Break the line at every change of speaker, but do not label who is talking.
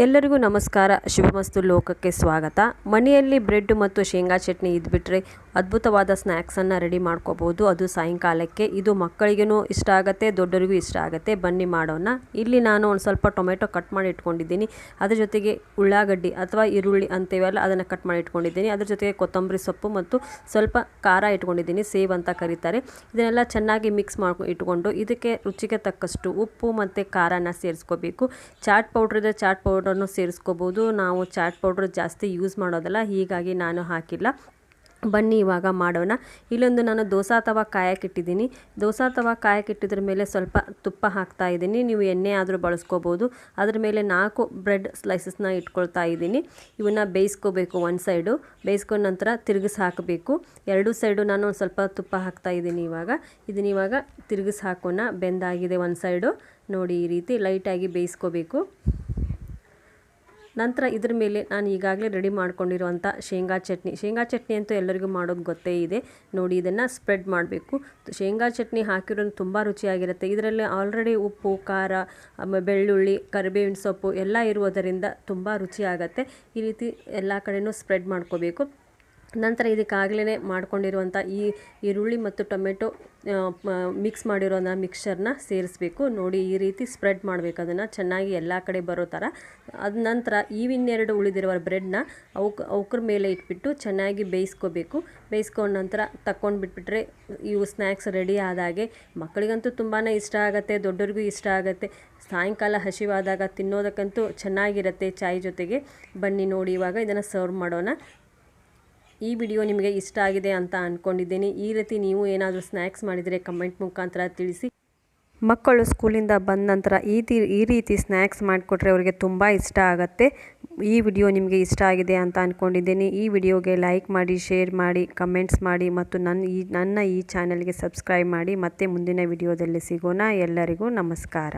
ಎಲ್ಲರಿಗೂ ನಮಸ್ಕಾರ. ಶುಭಮಸ್ತು ಲೋಕಕ್ಕೆ ಸ್ವಾಗತ. ಮನೆಯಲ್ಲಿ ಬ್ರೆಡ್ ಮತ್ತು ಶೇಂಗಾ ಚಟ್ನಿ ಇದ್ಬಿಟ್ರೆ ಅದ್ಭುತವಾದ ಸ್ನ್ಯಾಕ್ಸನ್ನು ರೆಡಿ ಮಾಡ್ಕೋಬೋದು. ಅದು ಸಾಯಂಕಾಲಕ್ಕೆ. ಇದು ಮಕ್ಕಳಿಗೂ ಇಷ್ಟ ಆಗುತ್ತೆ, ದೊಡ್ಡರಿಗೂ ಇಷ್ಟ ಆಗುತ್ತೆ. ಬನ್ನಿ ಮಾಡೋಣ. ಇಲ್ಲಿ ನಾನು ಒಂದು ಸ್ವಲ್ಪ ಟೊಮೆಟೊ ಕಟ್ ಮಾಡಿ ಇಟ್ಕೊಂಡಿದ್ದೀನಿ. ಅದ್ರ ಜೊತೆಗೆ ಉಳ್ಳಾಗಡ್ಡಿ ಅಥವಾ ಈರುಳ್ಳಿ ಅಂತೀವಲ್ಲ ಅದನ್ನು ಕಟ್ ಮಾಡಿ ಇಟ್ಕೊಂಡಿದ್ದೀನಿ. ಅದ್ರ ಜೊತೆಗೆ ಕೊತ್ತಂಬರಿ ಸೊಪ್ಪು ಮತ್ತು ಸ್ವಲ್ಪ ಖಾರ ಇಟ್ಕೊಂಡಿದ್ದೀನಿ. ಸೇವ್ ಅಂತ ಕರೀತಾರೆ. ಇದನ್ನೆಲ್ಲ ಚೆನ್ನಾಗಿ ಮಿಕ್ಸ್ ಮಾಡ್ಕೊ ಇಟ್ಕೊಂಡು ಇದಕ್ಕೆ ರುಚಿಗೆ ತಕ್ಕಷ್ಟು ಉಪ್ಪು ಮತ್ತು ಖಾರನ ಸೇರಿಸ್ಕೋಬೇಕು. ಚಾಟ್ ಪೌಡ್ರ್ ಚಾಟ್ ಚಾಟ್ ಪೌಡ್ರನ್ನು ಸೇರಿಸ್ಕೋಬೋದು. ನಾವು ಚಾಟ್ ಪೌಡ್ರ್ ಜಾಸ್ತಿ ಯೂಸ್ ಮಾಡೋದಲ್ಲ, ಹೀಗಾಗಿ ನಾನು ಹಾಕಿಲ್ಲ. ಬನ್ನಿ ಇವಾಗ ಮಾಡೋಣ. ಇಲ್ಲೊಂದು ನಾನು ದೋಸಾ ತವ ಕಾಯಕ್ಕಿಟ್ಟಿದ್ದೀನಿ ದೋಸಾ ತವ ಕಾಯಕ್ಕಿಟ್ಟಿದ್ರ ಮೇಲೆ ಸ್ವಲ್ಪ ತುಪ್ಪ ಹಾಕ್ತಾ ಇದ್ದೀನಿ. ನೀವು ಎಣ್ಣೆ ಆದರೂ ಬಳಸ್ಕೋಬೋದು. ಅದ್ರ ಮೇಲೆ ನಾಲ್ಕು ಬ್ರೆಡ್ ಸ್ಲೈಸಸ್ನ ಇಟ್ಕೊಳ್ತಾ ಇದ್ದೀನಿ. ಇವನ್ನ ಬೇಯಿಸ್ಕೋಬೇಕು ಒಂದು ಸೈಡು ಬೇಯಿಸ್ಕೊಂಡ ನಂತರ ತಿರುಗಿಸಿ ಹಾಕಬೇಕು. ಎರಡು ಸೈಡು ನಾನು ಒಂದು ಸ್ವಲ್ಪ ತುಪ್ಪ ಹಾಕ್ತಾ ಇದ್ದೀನಿ ಇವಾಗ. ಇದನ್ನ ಇವಾಗ ತಿರುಗಿಸಿ ಹಾಕೋಣ. ಬೆಂದಾಗಿದೆ ಒಂದು ಸೈಡು ನೋಡಿ ಈ ರೀತಿ ಲೈಟಾಗಿ ಬೇಯಿಸ್ಕೋಬೇಕು. ನಂತರ ಇದ್ರ ಮೇಲೆ ನಾನು ಈಗಾಗಲೇ ರೆಡಿ ಮಾಡ್ಕೊಂಡಿರುವಂಥ ಶೇಂಗಾ ಚಟ್ನಿ. ಶೇಂಗಾ ಚಟ್ನಿ ಅಂತೂ ಎಲ್ಲರಿಗೂ ಮಾಡೋದು ಗೊತ್ತೇ ಇದೆ. ನೋಡಿ, ಇದನ್ನು ಸ್ಪ್ರೆಡ್ ಮಾಡಬೇಕು. ಶೇಂಗಾ ಚಟ್ನಿ ಹಾಕಿರೋದು ತುಂಬ ರುಚಿಯಾಗಿರುತ್ತೆ. ಇದರಲ್ಲಿ ಆಲ್ರೆಡಿ ಉಪ್ಪು, ಖಾರ ಬೆಳ್ಳುಳ್ಳಿ, ಕರಿಬೇವಿನ ಸೊಪ್ಪು ಎಲ್ಲ ಇರುವುದರಿಂದ ತುಂಬ ರುಚಿಯಾಗತ್ತೆ. ಈ ರೀತಿ ಎಲ್ಲ ಕಡೆಯೂ ಸ್ಪ್ರೆಡ್ ಮಾಡ್ಕೋಬೇಕು. ನಂತರ ಇದಕ್ಕಾಗಲೇ ಮಾಡ್ಕೊಂಡಿರುವಂಥ ಈ ಈರುಳ್ಳಿ ಮತ್ತು ಟೊಮೆಟೊ ಮಿಕ್ಸ್ ಮಾಡಿರೋಂಥ ಮಿಕ್ಸ್ಚರ್ನ ಸೇರಿಸ್ಬೇಕು. ನೋಡಿ ಈ ರೀತಿ ಸ್ಪ್ರೆಡ್ ಮಾಡಬೇಕು ಅದನ್ನು. ಚೆನ್ನಾಗಿ ಎಲ್ಲ ಕಡೆ ಬರೋ ಥರ. ಅದ ನಂತರ ಇವಿನ್ನೆರಡು ಉಳಿದಿರುವ ಬ್ರೆಡ್ನ ಅವಕ್, ಅವಕ್ರ ಮೇಲೆ ಇಟ್ಬಿಟ್ಟು ಚೆನ್ನಾಗಿ ಬೇಯಿಸ್ಕೋಬೇಕು. ಬೇಯಿಸ್ಕೊಂಡ ನಂತರ ತಕ್ಕೊಂಡು ಬಿಟ್ಬಿಟ್ರೆ ಇವು ಸ್ನ್ಯಾಕ್ಸ್ ರೆಡಿ ಆದಾಗೆ ಮಕ್ಕಳಿಗಂತೂ ತುಂಬಾ ಇಷ್ಟ ಆಗುತ್ತೆ, ದೊಡ್ಡರಿಗೂ ಇಷ್ಟ ಆಗುತ್ತೆ. ಸಾಯಂಕಾಲ ಹಸಿವಾದಾಗ ತಿನ್ನೋದಕ್ಕಂತೂ ಚೆನ್ನಾಗಿರುತ್ತೆ ಚಾಯ್ ಜೊತೆಗೆ. ಬನ್ನಿ ನೋಡಿ ಇವಾಗ ಇದನ್ನು ಸರ್ವ್ ಮಾಡೋಣ. ಈ ವಿಡಿಯೋ ನಿಮಗೆ ಇಷ್ಟ ಆಗಿದೆ ಅಂತ ಅಂದ್ಕೊಂಡಿದ್ದೀನಿ ಈ ರೀತಿ ನೀವು ಏನಾದರೂ ಸ್ನ್ಯಾಕ್ಸ್ ಮಾಡಿದರೆ ಕಮೆಂಟ್ ಮುಖಾಂತರ ತಿಳಿಸಿ. ಮಕ್ಕಳು ಸ್ಕೂಲಿಂದ ಬಂದ ನಂತರ ಈ ಈ ರೀತಿ ಸ್ನ್ಯಾಕ್ಸ್ ಮಾಡಿಕೊಟ್ರೆ ಅವರಿಗೆ ತುಂಬ ಇಷ್ಟ ಆಗುತ್ತೆ. ಈ ವಿಡಿಯೋ ನಿಮಗೆ ಇಷ್ಟ ಆಗಿದೆ ಅಂತ ಅಂದ್ಕೊಂಡಿದ್ದೀನಿ ಈ ವಿಡಿಯೋಗೆ ಲೈಕ್ ಮಾಡಿ, ಶೇರ್ ಮಾಡಿ, ಕಮೆಂಟ್ಸ್ ಮಾಡಿ ಮತ್ತು ನನ್ನ ಈ ನನ್ನ ಈ ಚಾನಲ್ಗೆ ಸಬ್ಸ್ಕ್ರೈಬ್ ಮಾಡಿ. ಮತ್ತೆ ಮುಂದಿನ ವಿಡಿಯೋದಲ್ಲಿ ಸಿಗೋಣ. ಎಲ್ಲರಿಗೂ ನಮಸ್ಕಾರ.